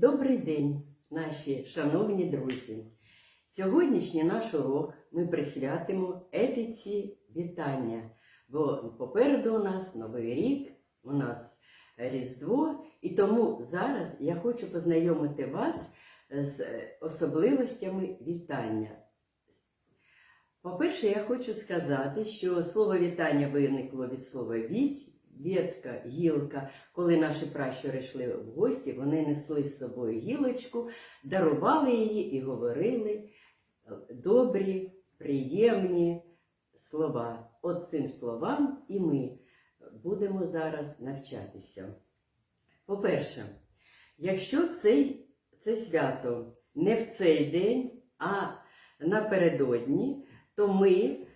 Добрий день, наші шановні друзі! Сьогоднішній наш урок ми присвятимо етиці вітання, бо попереду у нас Новий рік, у нас Різдво, і тому зараз я хочу познайомити вас з особливостями вітання. По-перше, я хочу сказати, що слово вітання виникло від слова віть, ветка, гілка. Коли наші пращури йшли в гості, вони несли з собою гілочку, дарували її і говорили добрі, приємні слова. От цим словам і ми будемо зараз навчатися. По-перше, якщо цей, це свято не в цей день, а напередодні, то ми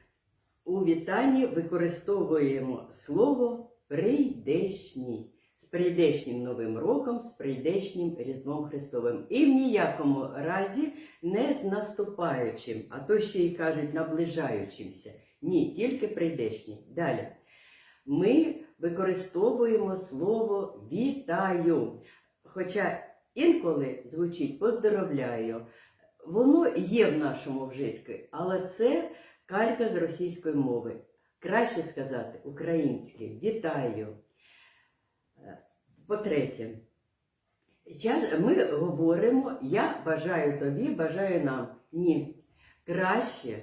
у вітанні використовуємо слово прийдешній. З прийдешнім Новим роком, з прийдешнім Різдвом Христовим. І в ніякому разі не з наступаючим, а то ще й кажуть наближаючимся. Ні, тільки прийдешній. Далі. Ми використовуємо слово вітаю. Хоча інколи звучить поздоровляю. Воно є в нашому вжитку, але це калька з російської мови. Краще сказати українське вітаю. По-третє, ми говоримо Я бажаю тобі, бажаю нам. Ні. Краще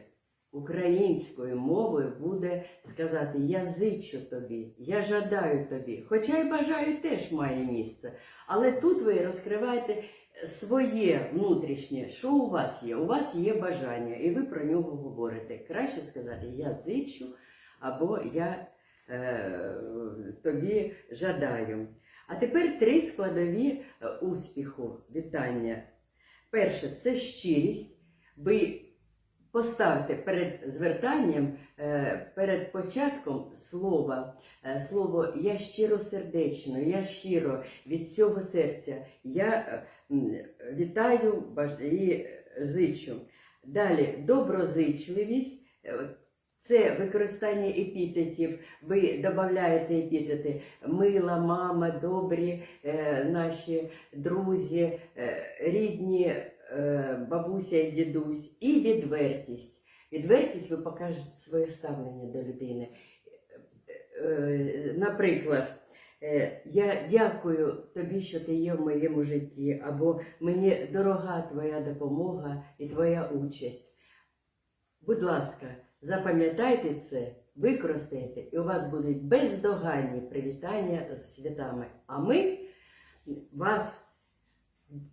українською мовою буде сказати Я зичу тобі, я жадаю тобі. Хоча й бажаю теж має місце. Але тут ви розкриваєте своє внутрішнє, що у вас є. У вас є бажання, і ви про нього говорите. Краще сказати Я зичу або Я е, тобі жадаю. А тепер три складові е, успіху вітання. Перше це щирість. Ви поставте перед звертанням, е, перед початком слова, е, слово я щиросердечно, я щиро від цього серця. Я вітаю і зичу. Далі доброзичливість. Це використання епітетів. Ви додаєте епітети мила, мама, добрі, е, наші друзі, е, рідні, е, бабуся і дідусь. І відвертість. Відвертість ви покажете своє ставлення до людини. Е, е, Наприклад, е, я дякую тобі, що ти є в моєму житті, або мені дорога твоя допомога і твоя участь. Будь ласка, запам'ятайте це, використайте, і у вас будуть бездоганні привітання з святами. А ми вас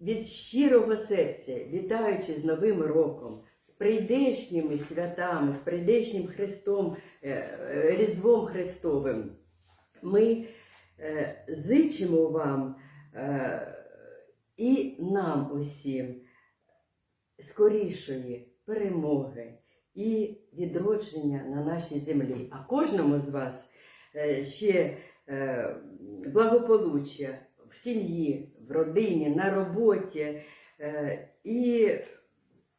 від щирого серця, вітаючи з Новим роком, з прийдешніми святами, з прийдешнім Христом, е, е, Різдвом Христовим, ми е, зичимо вам і нам усім скорішої перемоги і відродження на нашій землі. А кожному з вас е, ще е, благополуччя в сім'ї, в родині, на роботі е, і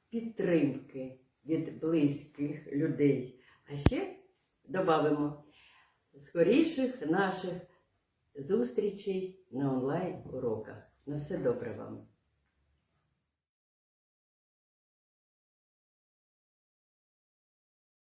підтримки від близьких людей. А ще додамо скоріших наших зустрічей на онлайн уроках. На все добре вам!